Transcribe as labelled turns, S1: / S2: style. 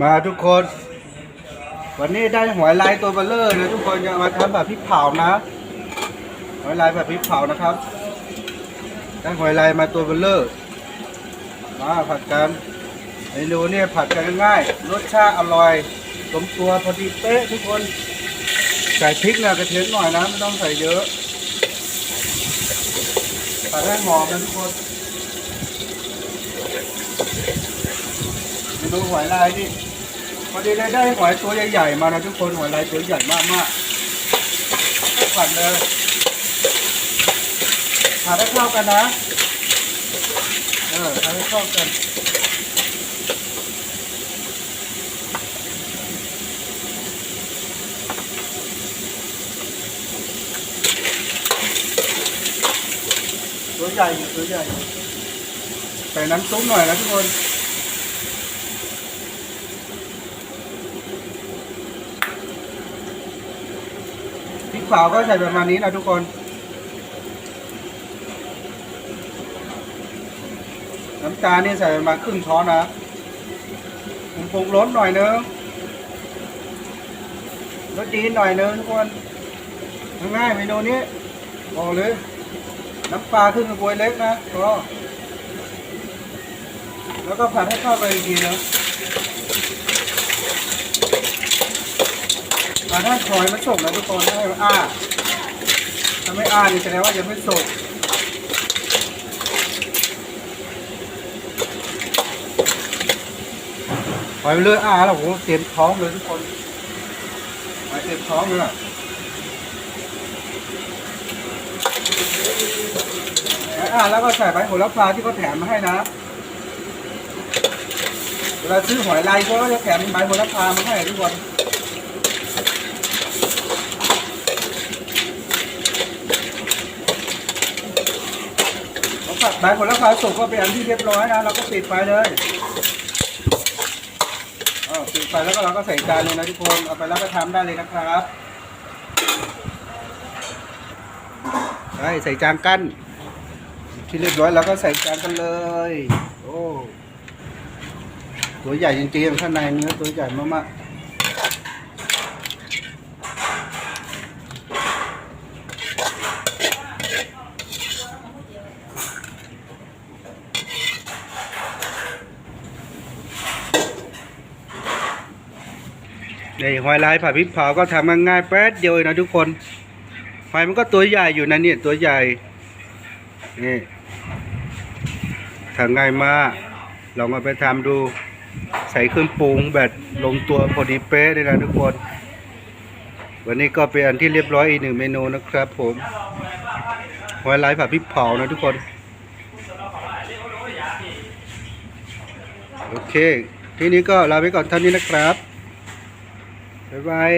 S1: มาทุกคน วันนี้ได้หอยลายตัวเบลเลอร์นะทุกคนจะมาทำแบบพริกเผานะหอยลายแบบพริกเผานะครับได้หอยลายมาตัวเบลเลอร์มาผัดกันเมนูเนี่ยผัดกันง่ายรสชาติอร่อยสมตัวพอดีเป๊ะทุกคนใส่พริกเนี่ยกระเทียมหน่อยนะไม่ต้องใส่เยอะผัดให้หอมนะทุกคน เมนูหอยลายนี่พอดีได้ได้หอยตัวใหญ่ๆมานะทุกคนหอยลายตัวใหญ่มากๆก็ผัดเลยผัดให้เข้ากันนะเออผัดให้เข้ากันตัวใหญ่ตัวใหญ่ใส่น้ำซุปหน่อยนะทุกคน พริกเผาก็ใส่ประมาณนี้นะทุกคน น้ำตาลนี่ใส่ประมาณครึ่งช้อนนะผมปรุงรสหน่อยนึงรสจีนหน่อยนึงทุกคนง่ายเมนูนี้บอกเลยน้ำปลาครึ่งกระบวยเล็กนะก็แล้วก็ผัดให้เข้าไปอีกทีนะ ผัดให้คอยมันสุกนะทุกคนให้มันอ้าถ้าไม่อ้านี่แสดงว่ายังไม่สุกหอยมันเลือดอ้าแล้วโหเต็มท้องเลยทุกคนหอยเต็มท้องเลยอะอ่าแล้วก็ใส่ใบโหระพาที่เขาแถมมาให้นะเวลาซื้อหอยลายก็จะแถมใบโหระพามาให้ทุกคนเขาผัด ใบโหระพาสุกก็เป็นอันที่เรียบร้อยนะเราก็ปิดไฟเลยอ้าวปิดไฟแล้วก็เราก็ใส่จานเลยนะทุกคนเอาไปรับประทานได้เลยนะครับใช่ใส่จานกั้นที่เรียบร้อยแล้วก็ใส่จานกันเลย โอ้ตัวใหญ่จริงๆข้างในเนื้อตัวใหญ่มากๆ นี่หอยลายผัดพริกเผาก็ทำง่ายๆแป๊ดเดียวเองนะทุกคนหอยมันก็ตัวใหญ่อยู่นะเนี่ยตัวใหญ่นี่ทำง่ายมากลองเอาไปทำดู ใส่เครื่องปรุงแบบลงตัวพอดีเป๊ะเลยนะทุกคน วันนี้ก็เป็นอันที่เรียบร้อยอีกหนึ่งเมนูนะครับ ผมหอยลายผัดพริกเผานะทุกคนโอเค ทีนี้ก็ลาไปก่อนเท่านี้นะครับ บ๊ายบาย